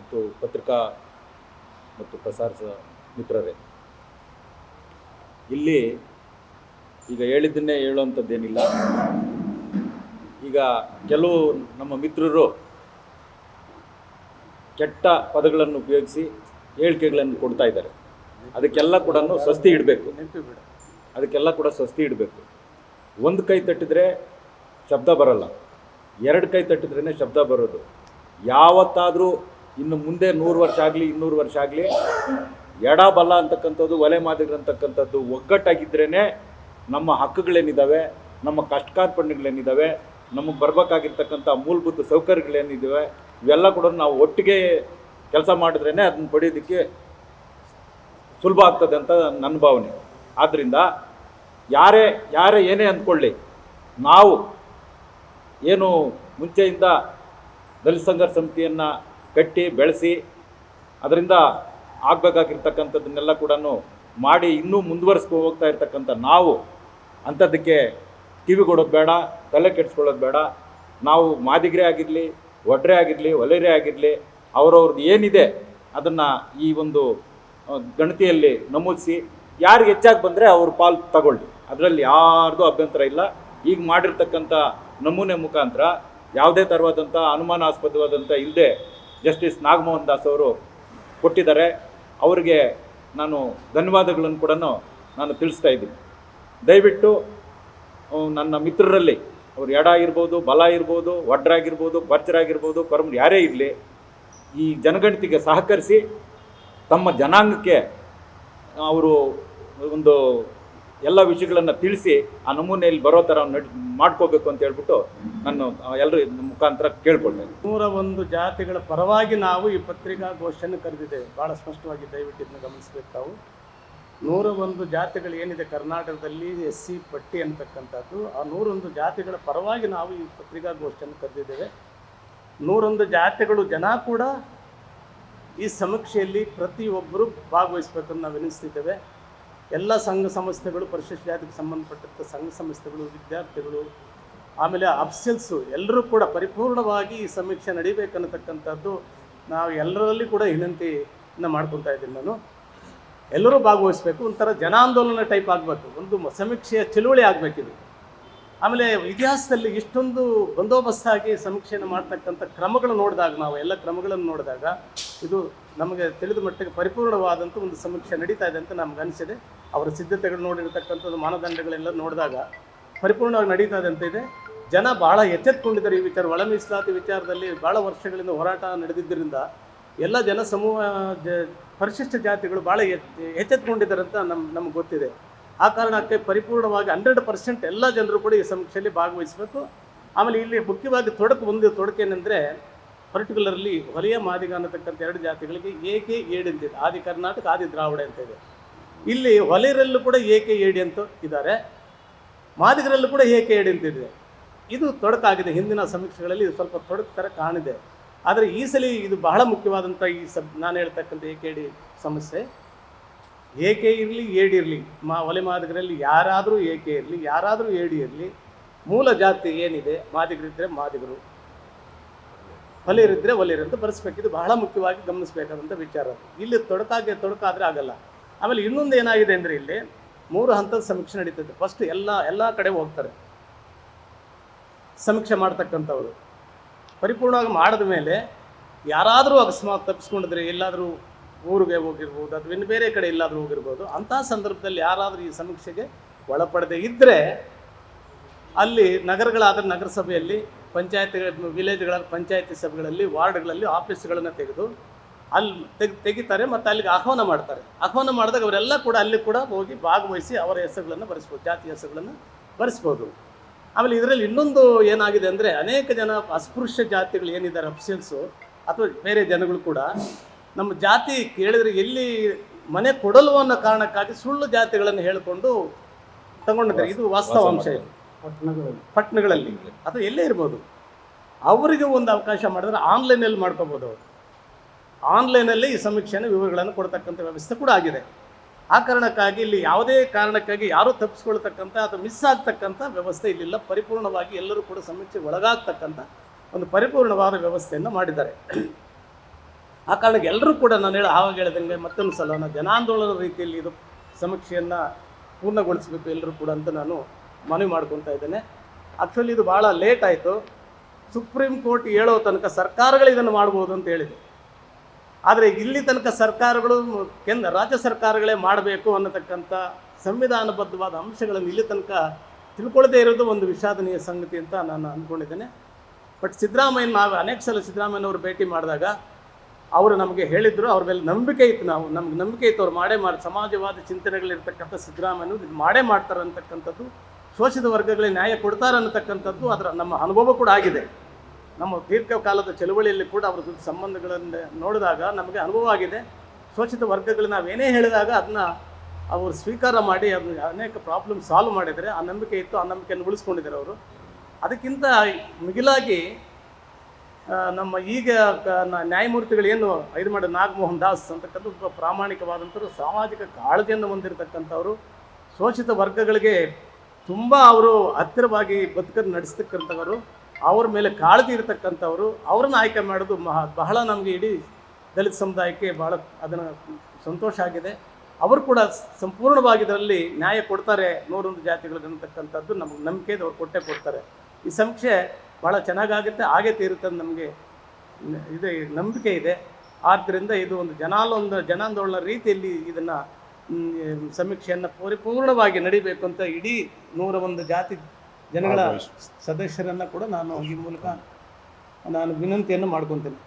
ಮತ್ತು ಪತ್ರಿಕಾ ಮತ್ತು ಪ್ರಸಾರ ಮಿತ್ರರೇ. ಇಲ್ಲಿ ಈಗ ಹೇಳಿದ್ದನ್ನೇ ಹೇಳುವಂಥದ್ದೇನಿಲ್ಲ. ಈಗ ಕೆಲವು ನಮ್ಮ ಮಿತ್ರರು ಕೆಟ್ಟ ಪದಗಳನ್ನು ಉಪಯೋಗಿಸಿ ಹೇಳಿಕೆಗಳನ್ನು ಕೊಡ್ತಾ ಇದ್ದಾರೆ. ಅದಕ್ಕೆಲ್ಲ ಕೂಡ ಸ್ವಸ್ತಿ ಇಡಬೇಕು. ಅದಕ್ಕೆಲ್ಲ ಕೂಡ ಸ್ವಸ್ತಿ ಇಡಬೇಕು. ಒಂದು ಕೈ ತಟ್ಟಿದ್ರೆ ಶಬ್ದ ಬರಲ್ಲ. ಎರಡು ಕೈ ತಟ್ಟಿದ್ರೇ ಶಬ್ದ ಬರೋದು. ಯಾವತ್ತಾದರೂ ಇನ್ನು ಮುಂದೆ ನೂರು ವರ್ಷ ಆಗಲಿ, ಇನ್ನೂರು ವರ್ಷ ಆಗಲಿ, ಎಡ ಬಲ ಅಂತಕ್ಕಂಥದ್ದು, ಒಲೆ ಮಾದರಿ ಅಂತಕ್ಕಂಥದ್ದು ಒಗ್ಗಟ್ಟಾಗಿದ್ರೇ ನಮ್ಮ ಹಕ್ಕುಗಳೇನಿದ್ದಾವೆ ನಮ್ಮ ಕಷ್ಟ ಕಾರ್ಪಣ್ಯಗಳೇನಿದ್ದಾವೆ ನಮಗೆ ಬರಬೇಕಾಗಿರ್ತಕ್ಕಂಥ ಮೂಲಭೂತ ಸೌಕರ್ಯಗಳೇನಿದ್ದಾವೆ ಇವೆಲ್ಲ ಕೂಡ ನಾವು ಒಟ್ಟಿಗೆ ಕೆಲಸ ಮಾಡಿದ್ರೇ ಅದನ್ನು ಪಡೆಯೋದಕ್ಕೆ ಸುಲಭ ಆಗ್ತದೆ ಅಂತ ನನ್ನ ಭಾವನೆ. ಆದ್ದರಿಂದ ಯಾರೇ ಯಾರೇ ಏನೇ ಅಂದ್ಕೊಳ್ಳಿ, ನಾವು ಏನು ಮುಂಚೆಯಿಂದ ದಲಿತ ಸಂಘರ್ಷ ಸಮಿತಿಯನ್ನು ಕಟ್ಟಿ, ಬೆಳೆಸಿ, ಅದರಿಂದ ಆಗಬೇಕಾಗಿರ್ತಕ್ಕಂಥದ್ದನ್ನೆಲ್ಲ ಕೂಡ ಮಾಡಿ ಇನ್ನೂ ಮುಂದುವರಿಸ್ಕೊ ಹೋಗ್ತಾ ಇರ್ತಕ್ಕಂಥ ನಾವು ಅಂಥದ್ದಕ್ಕೆ ಕಿವಿಗೊಡೋದು ಬೇಡ, ತಲೆ ಕೆಡಿಸ್ಕೊಳ್ಳೋದು ಬೇಡ. ನಾವು ಮಾದಿಗರೇ ಆಗಿರಲಿ, ಒಡ್ರೆ ಆಗಿರಲಿ, ಒಲೆರೆ ಆಗಿರಲಿ, ಅವರವ್ರದ್ದು ಏನಿದೆ ಅದನ್ನು ಈ ಒಂದು ಗಣತಿಯಲ್ಲಿ ನಮೂದಿಸಿ ಯಾರಿಗೆ ಹೆಚ್ಚಾಗಿ ಬಂದರೆ ಅವ್ರ ಪಾಲು ತಗೊಳ್ಳಿ. ಅದರಲ್ಲಿ ಯಾರ್ದು ಅಭ್ಯಂತರ ಇಲ್ಲ. ಈಗ ಮಾಡಿರ್ತಕ್ಕಂಥ ನಮೂನೆ ಮುಖಾಂತರ ಯಾವುದೇ ಥರವಾದಂಥ ಅನುಮಾನಾಸ್ಪದವಾದಂಥ ಇಲ್ಲದೆ ಜಸ್ಟಿಸ್ ನಾಗಮೋಹನ್ ದಾಸ್ ಅವರು ಕೊಟ್ಟಿದ್ದಾರೆ. ಅವರಿಗೆ ನಾನು ಧನ್ಯವಾದಗಳನ್ನು ಕೂಡ ನಾನು ತಿಳಿಸ್ತಾ ಇದ್ದೀನಿ. ದಯವಿಟ್ಟು ನನ್ನ ಮಿತ್ರರಲ್ಲಿ ಅವ್ರು ಎಡ ಇರ್ಬೋದು ಬಲ ಇರ್ಬೋದು ಒಡ್ರಾಗಿರ್ಬೋದು ಕೊರ್ಚರಾಗಿರ್ಬೋದು ಪರಮರು ಯಾರೇ ಇರಲಿ, ಈ ಜನಗಣತಿಗೆ ಸಹಕರಿಸಿ ತಮ್ಮ ಜನಾಂಗಕ್ಕೆ ಅವರು ಒಂದು ಎಲ್ಲ ವಿಷಯಗಳನ್ನು ತಿಳಿಸಿ ಆ ನಮೂನೆಯಲ್ಲಿ ಬರೋ ಥರ ನಡ್ ಮಾಡ್ಕೋಬೇಕು ಅಂತ ಹೇಳ್ಬಿಟ್ಟು ನಾನು ಎಲ್ಲರ ಮುಖಾಂತರ ಕೇಳ್ಕೊಳ್ತೇನೆ ನೂರ ಒಂದು ಜಾತಿಗಳ ಪರವಾಗಿ ನಾವು ಈ ಪತ್ರಿಕಾಗೋಷ್ಠಿಯನ್ನು ಕರೆದಿದ್ದೇವೆ. ಭಾಳ ಸ್ಪಷ್ಟವಾಗಿ ದಯವಿಟ್ಟು ಇದನ್ನು ಗಮನಿಸಬೇಕು ತಾವು. ನೂರ ಒಂದು ಜಾತಿಗಳು ಏನಿದೆ ಕರ್ನಾಟಕದಲ್ಲಿ, ಎಸ್ ಸಿ ಪಟ್ಟಿ ಅಂತಕ್ಕಂಥದ್ದು, ಆ ನೂರೊಂದು ಜಾತಿಗಳ ಪರವಾಗಿ ನಾವು ಈ ಪತ್ರಿಕಾಗೋಷ್ಠಿಯನ್ನು ಕರೆದಿದ್ದೇವೆ. ನೂರೊಂದು ಜಾತಿಗಳು ಜನ ಕೂಡ ಈ ಸಮೀಕ್ಷೆಯಲ್ಲಿ ಪ್ರತಿಯೊಬ್ಬರು ಭಾಗವಹಿಸ್ಬೇಕನ್ನು ನಾವು ವಿನಿಸ್ತಿದ್ದೇವೆ ಎಲ್ಲ ಸಂಘ ಸಂಸ್ಥೆಗಳು ಪರಿಶಿಷ್ಟ ಜಾತಿಗೆ ಸಂಬಂಧಪಟ್ಟಂಥ ಸಂಘ ಸಂಸ್ಥೆಗಳು, ವಿದ್ಯಾರ್ಥಿಗಳು, ಆಮೇಲೆ ಅಫ್ಸಲ್ಸು ಎಲ್ಲರೂ ಕೂಡ ಪರಿಪೂರ್ಣವಾಗಿ ಈ ಸಮೀಕ್ಷೆ ನಡೀಬೇಕನ್ನತಕ್ಕಂಥದ್ದು ನಾವು ಎಲ್ಲರಲ್ಲಿ ಕೂಡ ವಿನಂತಿಯನ್ನು ಮಾಡ್ಕೊತಾ ಇದ್ದೀನಿ ನಾನು. ಎಲ್ಲರೂ ಭಾಗವಹಿಸಬೇಕು, ಒಂಥರ ಜನಾಂದೋಲನ ಟೈಪ್ ಆಗಬೇಕು, ಒಂದು ಸಮೀಕ್ಷೆಯ ಚಳುವಳಿ ಆಗಬೇಕಿದೆ ಆಮೇಲೆ ಇತಿಹಾಸದಲ್ಲಿ ಇಷ್ಟೊಂದು ಬಂದೋಬಸ್ತಾಗಿ ಸಮೀಕ್ಷೆಯನ್ನು ಮಾಡ್ತಕ್ಕಂಥ ಕ್ರಮಗಳು ನೋಡಿದಾಗ, ನಾವು ಎಲ್ಲ ಕ್ರಮಗಳನ್ನು ನೋಡಿದಾಗ, ಇದು ನಮಗೆ ತಿಳಿದ ಮಟ್ಟಿಗೆ ಪರಿಪೂರ್ಣವಾದಂಥ ಒಂದು ಸಮೀಕ್ಷೆ ನಡೀತಾ ಇದೆ ಅಂತ ನಮ್ಗೆ ಅನಿಸಿದೆ. ಅವರ ಸಿದ್ಧತೆಗಳು ನೋಡಿರ್ತಕ್ಕಂಥದ್ದು ಮಾನದಂಡಗಳೆಲ್ಲ ನೋಡಿದಾಗ ಪರಿಪೂರ್ಣವಾಗಿ ನಡೀತಾ ಅಂತ ಇದೆ. ಜನ ಭಾಳ ಎಚ್ಚೆತ್ಕೊಂಡಿದ್ದಾರೆ ಈ ವಿಚಾರ. ಒಳ ಮೀಸಲಾತಿ ವಿಚಾರದಲ್ಲಿ ಭಾಳ ವರ್ಷಗಳಿಂದ ಹೋರಾಟ ನಡೆದಿದ್ದರಿಂದ ಎಲ್ಲ ಜನ ಸಮೂಹ, ಜ, ಪರಿಶಿಷ್ಟ ಜಾತಿಗಳು ಭಾಳ ಎಚ್ಚೆತ್ಕೊಂಡಿದ್ದಾರೆ ಅಂತ ನಮ್ಮ ನಮ್ಗೆ ಗೊತ್ತಿದೆ. ಆ ಕಾರಣಕ್ಕೆ ಪರಿಪೂರ್ಣವಾಗಿ ಹಂಡ್ರೆಡ್ ಪರ್ಸೆಂಟ್ ಎಲ್ಲ ಜನರು ಕೂಡ ಈ ಸಮೀಕ್ಷೆಯಲ್ಲಿ ಭಾಗವಹಿಸಬೇಕು. ಆಮೇಲೆ ಇಲ್ಲಿ ಮುಖ್ಯವಾಗಿ ತೊಡಕು ಒಂದು ತೊಡಕೇನೆಂದರೆ ಪರ್ಟಿಕ್ಯುಲರ್ಲಿ ಹೊಲೆಯ ಮಾದಿಗ ಅನ್ನತಕ್ಕಂಥ ಎರಡು ಜಾತಿಗಳಿಗೆ ಏಕೆ ಏಡಿಂತಿದೆ ಆದಿ ಕರ್ನಾಟಕ, ಆದಿ ದ್ರಾವಿಡ ಅಂತ ಇದೆ ಇಲ್ಲಿ ಹೊಲೆಯರಲ್ಲೂ ಕೂಡ ಏಕೆ ಏಡಿ ಅಂತ ಇದ್ದಾರೆ, ಮಾದಿಗರಲ್ಲೂ ಕೂಡ ಏಕೆ ಏಡಿ ಅಂತಿದೆ ಇದು. ತೊಡಕಾಗಿದೆ, ಹಿಂದಿನ ಸಮೀಕ್ಷೆಗಳಲ್ಲಿ ಇದು ಸ್ವಲ್ಪ ತೊಡಕು ಥರ ಕಾಣಿದೆ. ಆದರೆ ಈ ಸಲ ಇದು ಬಹಳ ಮುಖ್ಯವಾದಂಥ ಈ ಸಬ್, ನಾನು ಹೇಳ್ತಕ್ಕಂಥ ಏಕೆ ಡಿ ಸಮಸ್ಯೆ, ಏಕೆ ಇರಲಿ, ಏಡಿ ಇರಲಿ, ಮಾ, ಒಲೆ ಮಾದಿಗರಲ್ಲಿ ಯಾರಾದರೂ ಏಕೆ ಇರಲಿ, ಯಾರಾದರೂ ಏಡಿ ಇರಲಿ, ಮೂಲ ಜಾತಿ ಏನಿದೆ ಮಾದಿಗರಿದ್ದರೆ ಮಾದಿಗರು ಒಲೆಯರಿದ್ದರೆ ಒಲೆಯರು ಅಂತ ಬರೆಸ್ಬೇಕು. ಇದು ಬಹಳ ಮುಖ್ಯವಾಗಿ ಗಮನಿಸಬೇಕಾದಂಥ ವಿಚಾರ. ಇಲ್ಲಿ ತೊಡಕಾಗೆ, ತೊಡಕಾದರೆ ಆಗಲ್ಲ. ಆಮೇಲೆ ಇನ್ನೊಂದು ಏನಾಗಿದೆ ಅಂದರೆ ಇಲ್ಲಿ ಮೂರು ಹಂತದ ಸಮೀಕ್ಷೆ ನಡೀತದೆ. ಫಸ್ಟ್ ಎಲ್ಲ ಎಲ್ಲ ಕಡೆ ಹೋಗ್ತಾರೆ. ಸಮೀಕ್ಷೆ ಮಾಡ್ತಕ್ಕಂಥವ್ರು. ಪರಿಪೂರ್ಣವಾಗಿ ಮಾಡಿದ ಮೇಲೆ ಯಾರಾದರೂ ಅಕಸ್ಮಾತ್ ತಪ್ಪಿಸ್ಕೊಂಡಿದ್ರೆ ಎಲ್ಲಾದರೂ ಊರಿಗೆ ಹೋಗಿರ್ಬೋದು ಅಥವಾ ಇನ್ನು ಬೇರೆ ಕಡೆ ಎಲ್ಲಾದರೂ ಹೋಗಿರ್ಬೋದು ಅಂತಹ ಸಂದರ್ಭದಲ್ಲಿ ಯಾರಾದರೂ ಈ ಸಮೀಕ್ಷೆಗೆ ಒಳಪಡದೆ ಇದ್ದರೆ ಅಲ್ಲಿ ನಗರಗಳಾದ ನಗರಸಭೆಯಲ್ಲಿ ಪಂಚಾಯತ್ ವಿಲೇಜ್ಗಳ, ಪಂಚಾಯತಿ ಸಭೆಗಳಲ್ಲಿ, ವಾರ್ಡ್ಗಳಲ್ಲಿ, ಆಫೀಸ್ಗಳನ್ನು ತೆಗೆದು ಅಲ್ಲಿ ತೆಗ್ ತೆಗಿತಾರೆ ಮತ್ತು ಅಲ್ಲಿಗೆ ಆಹ್ವಾನ ಮಾಡ್ತಾರೆ. ಆಹ್ವಾನ ಮಾಡಿದಾಗ ಅವರೆಲ್ಲ ಕೂಡ ಅಲ್ಲಿ ಕೂಡ ಹೋಗಿ ಭಾಗವಹಿಸಿ ಅವರ ಹೆಸರುಗಳನ್ನು ಬರೆಸ್ಬೋದು ಜಾತಿ ಹೆಸರುಗಳನ್ನು ಬರೆಸ್ಬೋದು. ಆಮೇಲೆ ಇದರಲ್ಲಿ ಇನ್ನೊಂದು ಏನಾಗಿದೆ ಅಂದರೆ ಅನೇಕ ಜನ ಅಸ್ಪೃಶ್ಯ ಜಾತಿಗಳು ಏನಿದ್ದಾರೆ ಅಫ್ಸಿಯಲ್ಸು ಅಥವಾ ಬೇರೆ ಜನಗಳು ಕೂಡ ನಮ್ಮ ಜಾತಿ ಕೇಳಿದರೆ ಎಲ್ಲಿ ಮನೆ ಕೊಡಲು ಅನ್ನೋ ಕಾರಣಕ್ಕಾಗಿ ಸುಳ್ಳು ಜಾತಿಗಳನ್ನು ಹೇಳಿಕೊಂಡು ತಗೊಂಡಿದ್ದಾರೆ. ಇದು ವಾಸ್ತವಾಂಶ ಇದು. ಪಟ್ಟಣಗಳಲ್ಲಿ. ಅಥವಾ ಎಲ್ಲೇ ಇರ್ಬೋದು. ಅವರಿಗೆ ಒಂದು ಅವಕಾಶ ಮಾಡಿದ್ರೆ ಆನ್ಲೈನಲ್ಲಿ ಮಾಡ್ಕೋಬೋದು ಅವರು. ಆನ್ಲೈನಲ್ಲಿ ಈ ಸಮೀಕ್ಷೆಯನ್ನು, ವಿವರಗಳನ್ನು ಕೊಡ್ತಕ್ಕಂಥ ವ್ಯವಸ್ಥೆ ಕೂಡ ಆಗಿದೆ. ಆ ಕಾರಣಕ್ಕಾಗಿ ಇಲ್ಲಿ ಯಾವುದೇ ಕಾರಣಕ್ಕಾಗಿ ಯಾರೂ ತಪ್ಪಿಸ್ಕೊಳ್ತಕ್ಕಂಥ ಅಥವಾ ಮಿಸ್ ಆಗ್ತಕ್ಕಂಥ ವ್ಯವಸ್ಥೆ ಇಲ್ಲಿಲ್ಲ. ಪರಿಪೂರ್ಣವಾಗಿ ಎಲ್ಲರೂ ಕೂಡ ಸಮೀಕ್ಷೆ ಒಳಗಾಗ್ತಕ್ಕಂಥ ಒಂದು ಪರಿಪೂರ್ಣವಾದ ವ್ಯವಸ್ಥೆಯನ್ನು ಮಾಡಿದ್ದಾರೆ. ಆ ಕಾರಣಕ್ಕೆ ಎಲ್ಲರೂ ಕೂಡ ನಾನು ಹೇಳ, ಆವಾಗ ಹೇಳಿದಂಗೆ ಮತ್ತೊಂದು ಸಲ ನಾನು ಜನಾಂದೋಲನ ರೀತಿಯಲ್ಲಿ ಇದು ಸಮೀಕ್ಷೆಯನ್ನು ಪೂರ್ಣಗೊಳಿಸಬೇಕು ಎಲ್ಲರೂ ಕೂಡ ಅಂತ ನಾನು ಮನವಿ ಮಾಡ್ಕೊತಾ ಇದ್ದೇನೆ. ಆ್ಯಕ್ಚುಲಿ ಇದು ಭಾಳ ಲೇಟ್ ಆಯಿತು. ಸುಪ್ರೀಂ ಕೋರ್ಟ್ ಹೇಳೋ ತನಕ ಸರ್ಕಾರಗಳು ಇದನ್ನು ಮಾಡ್ಬೋದು ಅಂತ ಹೇಳಿದೆ. ಆದರೆ ಇಲ್ಲಿ ತನಕ ಸರ್ಕಾರಗಳು ಕೇಂದ್ರ ರಾಜ್ಯ ಸರ್ಕಾರಗಳೇ ಮಾಡಬೇಕು ಅನ್ನತಕ್ಕಂಥ ಸಂವಿಧಾನಬದ್ಧವಾದ ಅಂಶಗಳನ್ನು ಇಲ್ಲಿ ತನಕ ತಿಳ್ಕೊಳ್ಳದೇ ಇರೋದು ಒಂದು ವಿಷಾದನೀಯ ಸಂಗತಿ ಅಂತ ನಾನು ಅಂದ್ಕೊಂಡಿದ್ದೇನೆ ಬಟ್ ಸಿದ್ದರಾಮಯ್ಯ ನಾವು ಅನೇಕ ಸಲ ಸಿದ್ದರಾಮಯ್ಯನವರು ಭೇಟಿ ಮಾಡಿದಾಗ ಅವರು ನಮಗೆ ಹೇಳಿದ್ರು, ಅವ್ರ ಮೇಲೆ ನಂಬಿಕೆ ಇತ್ತು ನಾವು, ನಮ್ಗೆ ನಂಬಿಕೆ ಇತ್ತು, ಅವ್ರು ಮಾಡೇ ಮಾಡಿ, ಸಮಾಜವಾದ ಚಿಂತನೆಗಳಿರ್ತಕ್ಕಂಥ ಸಿದ್ದರಾಮಯ್ಯನು ಇದು ಮಾಡೇ ಮಾಡ್ತಾರೆ ಅಂತಕ್ಕಂಥದ್ದು ಶೋಷಿತ ವರ್ಗಗಳಿಗೆ ನ್ಯಾಯ ಕೊಡ್ತಾರೆ ಅನ್ನತಕ್ಕಂಥದ್ದು, ಅದರ ನಮ್ಮ ಅನುಭವ ಕೂಡ ಆಗಿದೆ. ನಮ್ಮ ದೀರ್ಘಕಾಲದ ಚಳುವಳಿಯಲ್ಲಿ ಕೂಡ ಅವರ ಜೊತೆ ಸಂಬಂಧಗಳನ್ನು ನೋಡಿದಾಗ ನಮಗೆ ಅನುಭವ ಆಗಿದೆ ಶೋಷಿತ ವರ್ಗಗಳು ನಾವೇನೇ ಹೇಳಿದಾಗ ಅದನ್ನ ಅವರು ಸ್ವೀಕಾರ ಮಾಡಿ ಅದನ್ನ ಅನೇಕ ಪ್ರಾಬ್ಲಮ್ ಸಾಲ್ವ್ ಮಾಡಿದರೆ ಆ ನಂಬಿಕೆ ಇತ್ತು, ಆ ನಂಬಿಕೆಯನ್ನು ಉಳಿಸ್ಕೊಂಡಿದ್ದಾರೆ ಅವರು. ಅದಕ್ಕಿಂತ ಮಿಗಿಲಾಗಿ ನಮ್ಮ ಈಗ ನ್ಯಾಯಮೂರ್ತಿಗಳೇನು ಇದು ಮಾಡಿ ನಾಗಮೋಹನ್ ದಾಸ್ ಅಂತಕ್ಕಂಥ ಒಬ್ಬ ಪ್ರಾಮಾಣಿಕವಾದಂಥವ್ರು, ಸಾಮಾಜಿಕ ಕಾಳಜಿಯನ್ನು ಹೊಂದಿರತಕ್ಕಂಥವ್ರು, ಶೋಷಿತ ವರ್ಗಗಳಿಗೆ ತುಂಬ ಅವರು ಹತ್ತಿರವಾಗಿ ಬದುಕನ್ನು ನಡೆಸ್ತಕ್ಕಂಥವರು. ಅವ್ರ ಮೇಲೆ ಕಾಳಜಿ ಇರತಕ್ಕಂಥವ್ರು, ಅವ್ರನ್ನ ಆಯ್ಕೆ ಮಾಡೋದು ಮಹ, ಬಹಳ ನಮಗೆ ಇಡೀ ದಲಿತ ಸಮುದಾಯಕ್ಕೆ ಭಾಳ ಅದನ್ನು ಸಂತೋಷ ಆಗಿದೆ. ಅವರು ಕೂಡ ಸಂಪೂರ್ಣವಾಗಿ ಇದರಲ್ಲಿ ನ್ಯಾಯ ಕೊಡ್ತಾರೆ ನೂರೊಂದು ಜಾತಿಗಳಿಗೆ ಅಂತಕ್ಕಂಥದ್ದು ನಮಗೆ ನಂಬಿಕೆ ಅವ್ರು ಕೊಟ್ಟೆ ಕೊಡ್ತಾರೆ. ಈ ಸಮೀಕ್ಷೆ ಭಾಳ ಚೆನ್ನಾಗಾಗುತ್ತೆ, ಹಾಗೆ ತೀರುತ್ತೆ ನಮಗೆ ಇದೆ, ನಂಬಿಕೆ ಇದೆ. ಆದ್ದರಿಂದ ಇದು ಒಂದು ಜನಾಲೊಂದು ಜನಾಂದೋಳನ ರೀತಿಯಲ್ಲಿ ಇದನ್ನು ಸಮೀಕ್ಷೆಯನ್ನು ಪರಿಪೂರ್ಣವಾಗಿ ನಡಿಬೇಕು ಅಂತ ಇಡೀ ನೂರ ಒಂದು ಜಾತಿ ಜನಗಳ ಸದಸ್ಯರನ್ನು ಕೂಡ ನಾನು ಈ ಮೂಲಕ ನಾನು ವಿನಂತಿಯನ್ನು ಮಾಡ್ಕೊತೇನೆ.